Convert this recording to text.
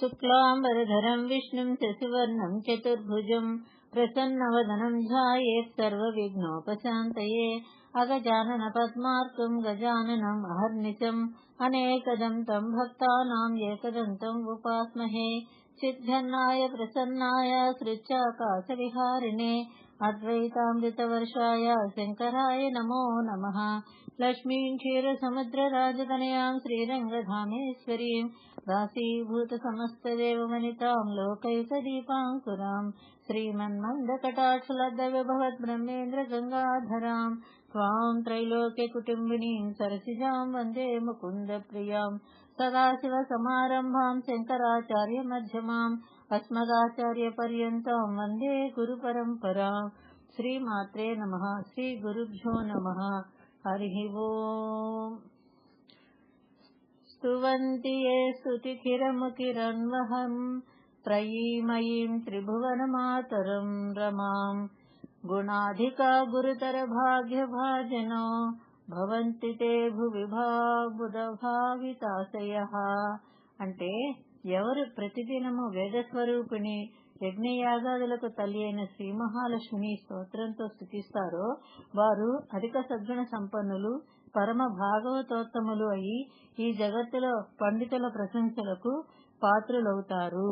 शुक्लाम्बरधरम् विष्णुम् शशिवर्णम् चतुर्भुजम् प्रसन्नवदनम् ध्यायेत् सर्वविघ्नोपशान्तये अगजानन पद्मार्कम् गजाननम् अहर्निशम्। अनेकदन्तम् भक्तानाम् एकदन्तम् उपास्महे। सिद्धन्नाय प्रसन्नाय सृच्चाकाशविहारिणे अद्वैतामृतवर्षाय शङ्कराय नमो नमः। लक्ष्मीम् क्षीरसमुद्रराजतनयाम् श्रीरङ्गधामेश्वरीम् दासीभूतसमस्तदेवमनिताम् लोकैकदीपाङ्कुराम् श्रीमन्मन्दकटाक्षलद्भवद्ब्रह्मेन्द्रगङ्गाधराम् त्वाम् त्रैलोक्यकुटुम्बिनीम् सरसिजाम् वन्दे मुकुन्दप्रियाम्। सदाशिवसमारम्भाम् शङ्कराचार्यमध्यमाम् अस्मदाचार्यपर्यन्ताम् वन्दे गुरुपरम्पराम्। श्रीमात्रे नमः श्रीगुरुभ्यो नमः। हरिः ओम्। स्तुवन्ति ये स्तुतिखिरमुकिरन्वहम् त्रयीमयीम् त्रिभुवनमातरम् रमाम् गुणाधिका गुरुतरभाग्यभाजनो భవంతి తే భువి భావితాశయ అంటే ఎవరు ప్రతిదినము వేదస్వరూపిణి యజ్ఞయాగాదులకు తల్లి అయిన శ్రీ మహాలక్ష్మిని స్తోత్రంతో స్థుతిస్తారో వారు అధిక సద్గుణ సంపన్నులు పరమ భాగవతోత్తములు అయి ఈ జగత్తులో పండితుల ప్రశంసలకు పాత్రులవుతారు